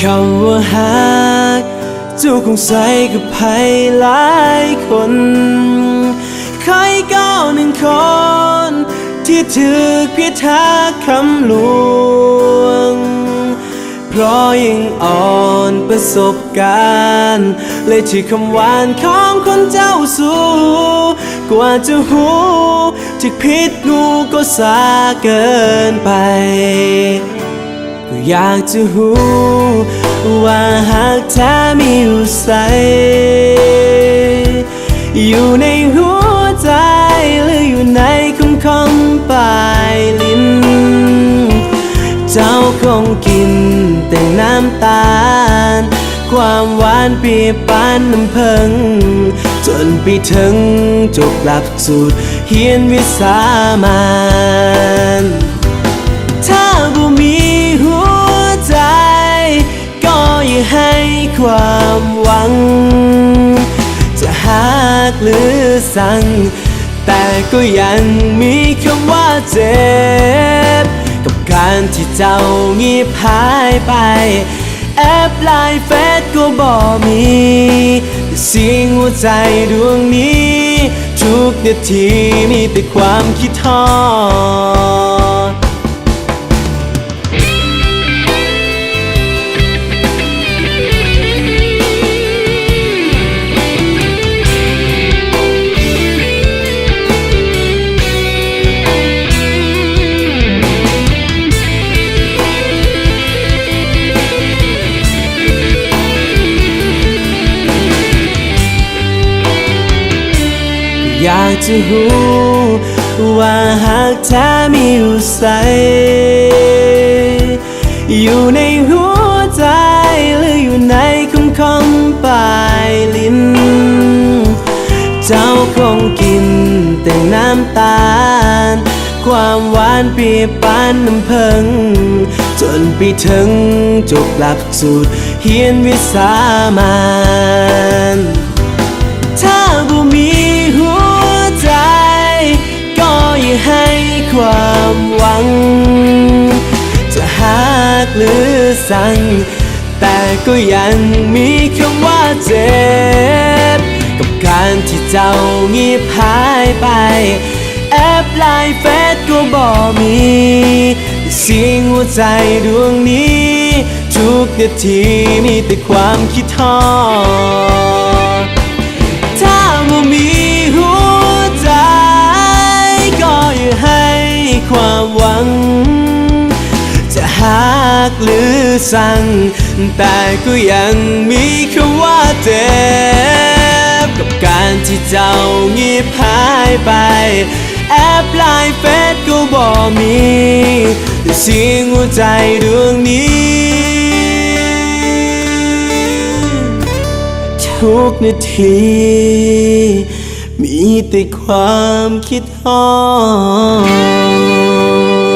คำว่าหักเจ้าคงใส่กับใครหลายคนใครก้าวหนึ่งคน ที่ถือพิทักษ์คำหลวง เพราะยังอ่อนประสบการณ์ เลยที่คำหวานของคนเจ้าสู้กว่าจะหูที่พิษงูก็สาเกินไป ก็อยากจะหูว่าหากแท้มีอยู่ใส อยู่ในหัวใจหรืออยู่ในคำคำปลายลิ้น เจ้าคงกินแต่น้ำตาล ความหวานเปียบปานน้ำพิงจนไปถึงจบหลักสูตรเฮียนวิสามานถ้าบ่มี ความหวัง จะหักหรือสั่ง แต่ก็ยังมีคำว่าเจ็บ กับการที่เจ้าเงียบหายไป แอปไลน์เฟซก็บ่มีแต่เสียงหัวใจดวงนี้ ทุกนาทีมีแต่ความคิดทอด อยากจะรู้ว่าหากแท้มีอยู่ใส อยู่ในหัวใจหรืออยู่ในคำคำปลายลิ้น เจ้าคงกินแต่น้ำตาล ความหวานเปียปานน้ำพิงจนไปถึงจบหลักสูตรเฮียนวิสามาน หรือสั่ง แต่ก็ยังมีคำว่าเจ็บ กับการที่เจ้าเงียบหายไป แอปไลน์เฟซก็บ่มีแต่เสียงหัวใจดวงนี้ ทุกนาทีมีแต่ความคิดทอด หรือสั่ง แต่ก็ยังมีคำว่าเจ็บ กับการที่เจ้าเงียบหายไป แอปไลน์เฟซก็บ่มีแต่เสียงหัวใจดวงนี้ทุกนาที มีแต่ความคิดฮอด